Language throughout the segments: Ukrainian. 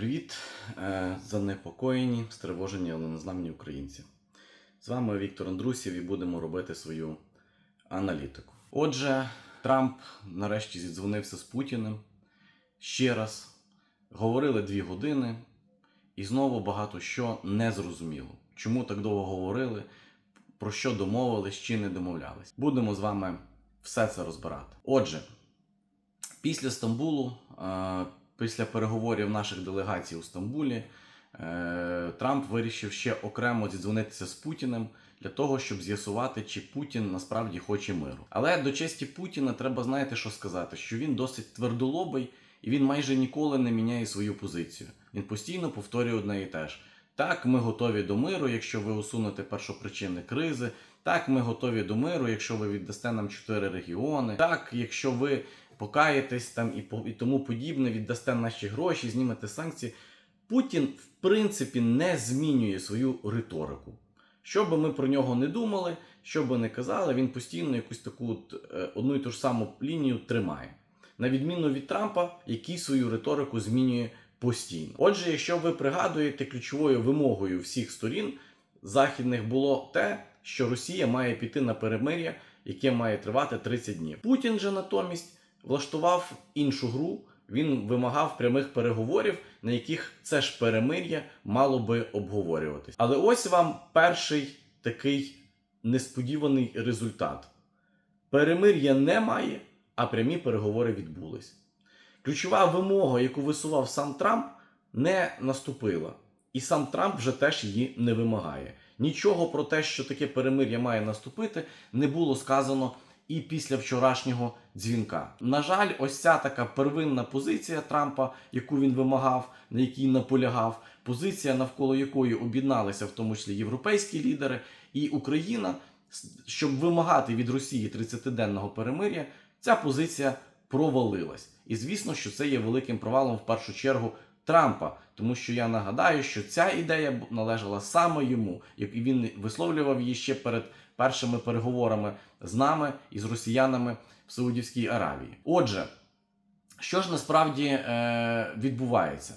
Привіт, е, занепокоєні, стривожені, але незламні українці. З вами Віктор Андрусів і будемо робити свою аналітику. Отже, Трамп нарешті зідзвонився з Путіним ще раз. Говорили дві години, і знову багато що не зрозуміло. Чому так довго говорили, про що домовились чи не домовлялись. Будемо з вами все це розбирати. Отже, після Стамбулу, е, після переговорів наших делегацій у Стамбулі, е, Трамп вирішив ще окремо зідзвонитися з Путіним для того, щоб з'ясувати, чи Путін насправді хоче миру. Але до честі Путіна треба знаєте, що сказати, що він досить твердолобий і він майже ніколи не міняє свою позицію. Він постійно повторює одне і те ж. Так, ми готові до миру, якщо ви усунете першопричини кризи. Так, ми готові до миру, якщо ви віддасте нам чотири регіони. Так, якщо ви покаєтесь там і, і тому подібне, віддасте наші гроші, знімете санкції. Путін, в принципі, не змінює свою риторику. Що би ми про нього не думали, що би не казали, він постійно якусь таку е, одну і ту ж саму лінію тримає. На відміну від Трампа, який свою риторику змінює постійно. Отже, якщо ви пригадуєте, ключовою вимогою всіх сторін західних було те, що Росія має піти на перемир'я, яке має тривати 30 днів. Путін же натомість влаштував іншу гру. Він вимагав прямих переговорів, на яких це ж перемир'я мало би обговорюватись. Але ось вам перший такий несподіваний результат: перемир'я немає, а прямі переговори відбулись. Ключова вимога, яку висував сам Трамп, не наступила. І сам Трамп вже теж її не вимагає. Нічого про те, що таке перемир'я має наступити, не було сказано і після вчорашнього дзвінка. На жаль, ось ця така первинна позиція Трампа, яку він вимагав, на якій наполягав, позиція, навколо якої об'єдналися в тому числі європейські лідери, і Україна, щоб вимагати від Росії 30-денного перемир'я, ця позиція провалилась. І звісно, що це є великим провалом в першу чергу Трампа, тому що я нагадаю, що ця ідея належала саме йому, як і він висловлював її ще перед першими переговорами з нами і з росіянами в Саудівській Аравії. Отже, що ж насправді е, відбувається?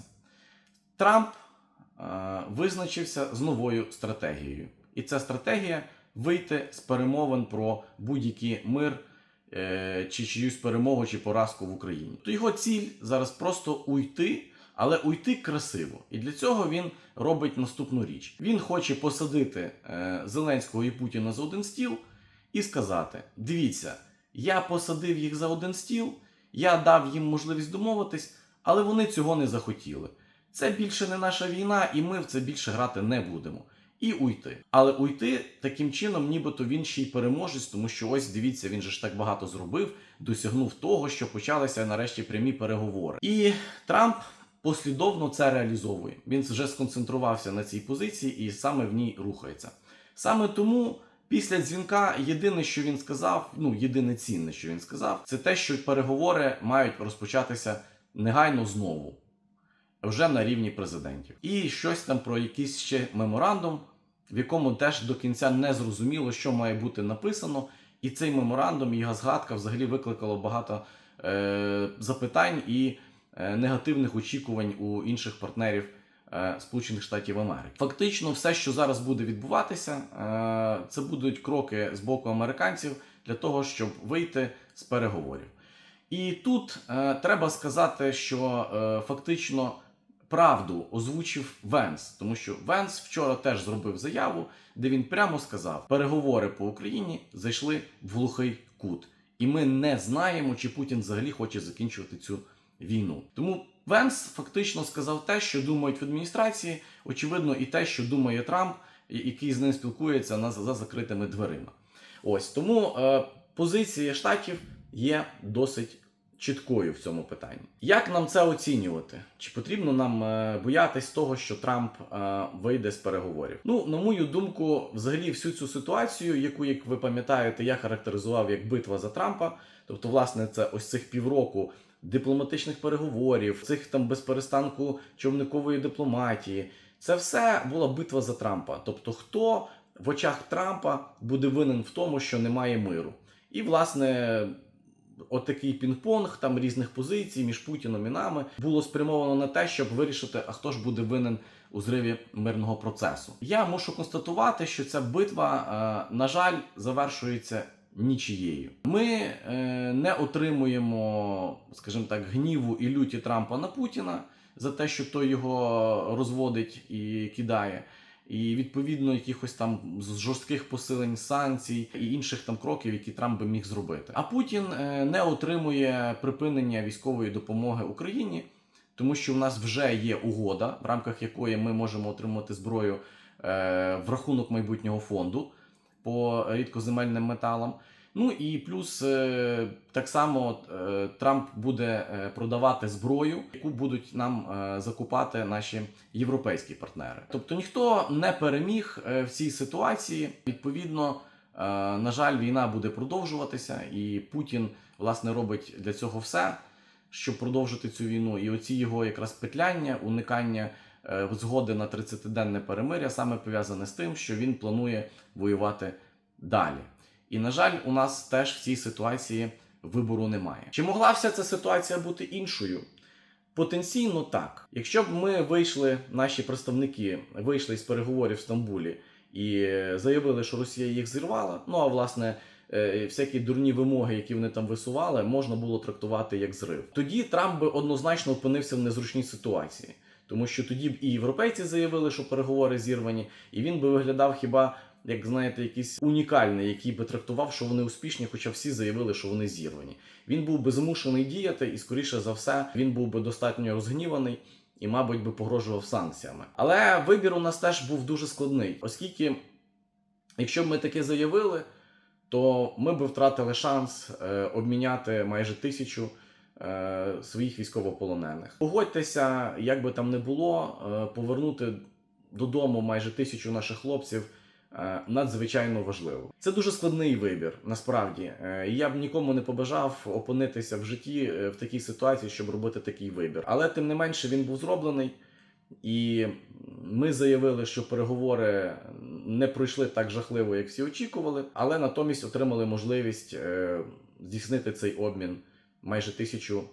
Трамп е, визначився з новою стратегією, і ця стратегія вийти з перемовин про будь-який мир е, чи чиюсь перемогу чи поразку в Україні. То його ціль зараз просто уйти, але уйти красиво. І для цього він робить наступну річ: він хоче посадити е, Зеленського і Путіна за один стіл і сказати: дивіться, я посадив їх за один стіл, я дав їм можливість домовитись, але вони цього не захотіли. Це більше не наша війна, і ми в це більше грати не будемо. І уйти. Але уйти таким чином, нібито він ще й переможець, тому що ось дивіться, він же ж так багато зробив, досягнув того, що почалися нарешті прямі переговори. І Трамп послідовно це реалізовує. Він вже сконцентрувався на цій позиції і саме в ній рухається. Саме тому. Після дзвінка єдине, що він сказав, ну єдине цінне, що він сказав, це те, що переговори мають розпочатися негайно знову, вже на рівні президентів. І щось там про якийсь ще меморандум, в якому теж до кінця не зрозуміло, що має бути написано. І цей меморандум, його згадка взагалі викликало багато е, запитань і негативних очікувань у інших партнерів е, Сполучених Штатів Америки. Фактично, все, що зараз буде відбуватися, е, це будуть кроки з боку американців для того, щоб вийти з переговорів. І тут е, треба сказати, що е, фактично правду озвучив Венс, тому що Венс вчора теж зробив заяву, де він прямо сказав: переговори по Україні зайшли в глухий кут, і ми не знаємо, чи Путін взагалі хоче закінчувати цю війну. Тому Венс фактично сказав те, що думають в адміністрації, очевидно, і те, що думає Трамп, який з ним спілкується на за закритими дверима. Ось тому е, позиція штатів є досить чіткою в цьому питанні. Як нам це оцінювати? Чи потрібно нам е, боятись того, що Трамп е, вийде з переговорів? Ну, на мою думку, взагалі, всю цю ситуацію, яку, як ви пам'ятаєте, я характеризував як битва за Трампа. Тобто, власне, це ось цих півроку дипломатичних переговорів, цих там безперестанку човникової дипломатії. Це все була битва за Трампа. Тобто, хто в очах Трампа буде винен в тому, що немає миру. І, власне, отакий пінг-понг там різних позицій між Путіном і нами було спрямовано на те, щоб вирішити, а хто ж буде винен у зриві мирного процесу. Я мушу констатувати, що ця битва, е, на жаль, завершується нічією. Ми е, не отримуємо, скажімо так, гніву і люті Трампа на Путіна за те, що той його розводить і кидає. І відповідно якихось там жорстких посилень санкцій і інших там кроків, які Трамп би міг зробити. А Путін е, не отримує припинення військової допомоги Україні, тому що в нас вже є угода, в рамках якої ми можемо отримати зброю е, в рахунок майбутнього фонду по рідкоземельним металам. Ну і плюс е, так само е, Трамп буде е, продавати зброю, яку будуть нам закупати наші європейські партнери. Тобто ніхто не переміг в цій ситуації. Відповідно, на жаль, війна буде продовжуватися, і Путін власне робить для цього все, щоб продовжити цю війну. І оці його якраз петляння, уникання згоди на 30-денне перемиря саме пов'язане з тим, що він планує воювати далі. І на жаль, у нас теж в цій ситуації вибору немає. Чи могла вся ця ситуація бути іншою? Потенційно так. Якщо б ми вийшли, наші представники вийшли з переговорів в Стамбулі і заявили, що Росія їх зірвала, ну а власне. е, Всякі дурні вимоги, які вони там висували, можна було трактувати як зрив. Тоді Трамп би однозначно опинився в незручній ситуації, тому що тоді б і європейці заявили, що переговори зірвані, і він би виглядав хіба як знаєте, якийсь унікальний, який би трактував, що вони успішні, хоча всі заявили, що вони зірвані. Він був би змушений діяти, і скоріше за все, він був би достатньо розгніваний і, мабуть, би погрожував санкціями. Але вибір у нас теж був дуже складний, оскільки, якщо б ми таке заявили, то ми б втратили шанс е, обміняти майже тисячу. Е, Своїх військовополонених. Погодьтеся, як би там не було, е, повернути додому майже тисячу наших хлопців е, надзвичайно важливо. Це дуже складний вибір, насправді. Я б нікому не побажав опинитися в житті в такій ситуації, щоб робити такий вибір. Але тим не менше він був зроблений, і ми заявили, що переговори не пройшли так жахливо, як всі очікували, але натомість отримали можливість здійснити цей обмін майже тисячу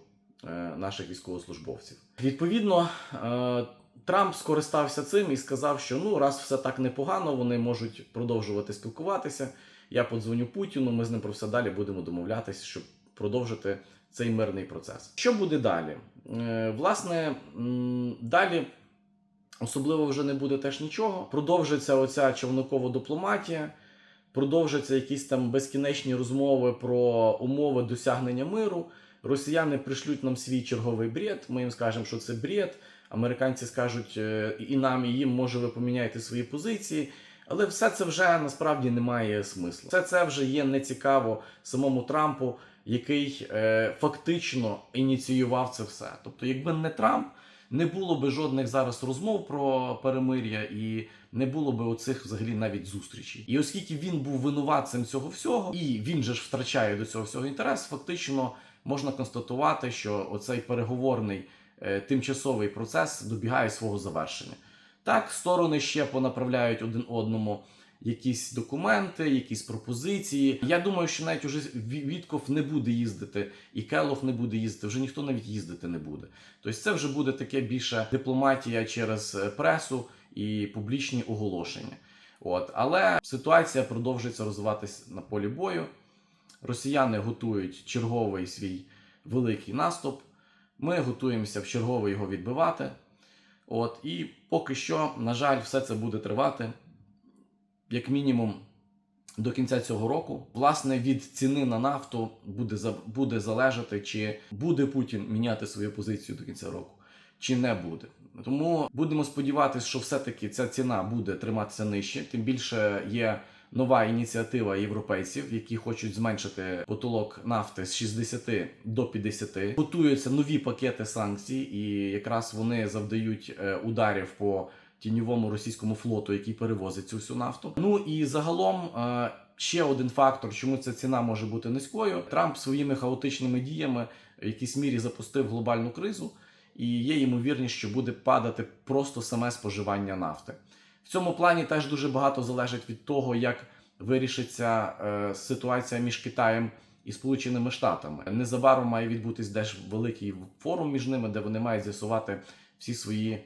е, наших військовослужбовців. Відповідно, е, Трамп скористався цим і сказав, що ну раз все так непогано, вони можуть продовжувати спілкуватися. Я подзвоню Путіну, ми з ним про все далі будемо домовлятися, щоб продовжити цей мирний процес. Що буде далі? Е, Власне, далі особливо вже не буде теж нічого. Продовжиться оця човникова дипломатія, продовжаться якісь там безкінечні розмови про умови досягнення миру. Росіяни пришлють нам свій черговий бред. Ми їм скажемо, що це бред. Американці скажуть е, і нам, і їм, може, ви поміняєте свої позиції. Але все це вже насправді не має смислу. Все це вже є нецікаво самому Трампу, який е, фактично ініціював це все. Тобто, якби не Трамп, не було би жодних зараз розмов про перемир'я і не було би оцих взагалі навіть зустрічей. І оскільки він був винуватцем цього всього, і він же ж втрачає до цього всього інтерес, фактично можна констатувати, що оцей переговорний е, тимчасовий процес добігає свого завершення. Так, сторони ще понаправляють один одному якісь документи, якісь пропозиції. Я думаю, що навіть уже Вітков не буде їздити, і Келох не буде їздити, вже ніхто навіть їздити не буде. Тобто це вже буде таке більше дипломатія через е, пресу і публічні оголошення. От. Але ситуація продовжується розвиватися на полі бою. Росіяни готують черговий свій великий наступ. Ми готуємося в черговий його відбивати. От, і поки що, на жаль, все це буде тривати як мінімум до кінця цього року. Власне, від ціни на нафту буде, буде залежати, чи буде Путін міняти свою позицію до кінця року, чи не буде. Тому будемо сподіватися, що все-таки ця ціна буде триматися нижче. Тим більше є нова ініціатива європейців, які хочуть зменшити потолок нафти з 60 до 50. Готуються нові пакети санкцій, і якраз вони завдають е, ударів по тіньовому російському флоту, який перевозить цю всю нафту. Ну і загалом. е, Ще один фактор, чому ця ціна може бути низькою. Трамп своїми хаотичними діями в якійсь мірі запустив глобальну кризу, і є ймовірність, що буде падати просто саме споживання нафти. В цьому плані теж дуже багато залежить від того, як вирішиться е, ситуація між Китаєм і Сполученими Штатами. Незабаром має відбутись теж великий форум між ними, де вони мають з'ясувати всі свої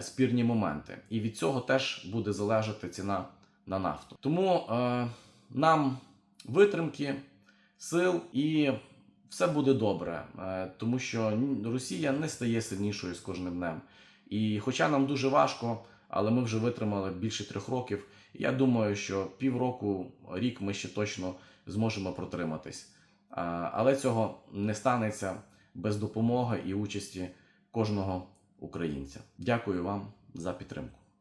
спірні моменти. І від цього теж буде залежати ціна на нафту. Тому е, нам витримки, сил і все буде добре, е, тому що Росія не стає сильнішою з кожним днем. І хоча нам дуже важко, але ми вже витримали більше трьох років. Я думаю, що півроку, рік ми ще точно зможемо протриматись. Але цього не станеться без допомоги і участі кожного українця. Дякую вам за підтримку.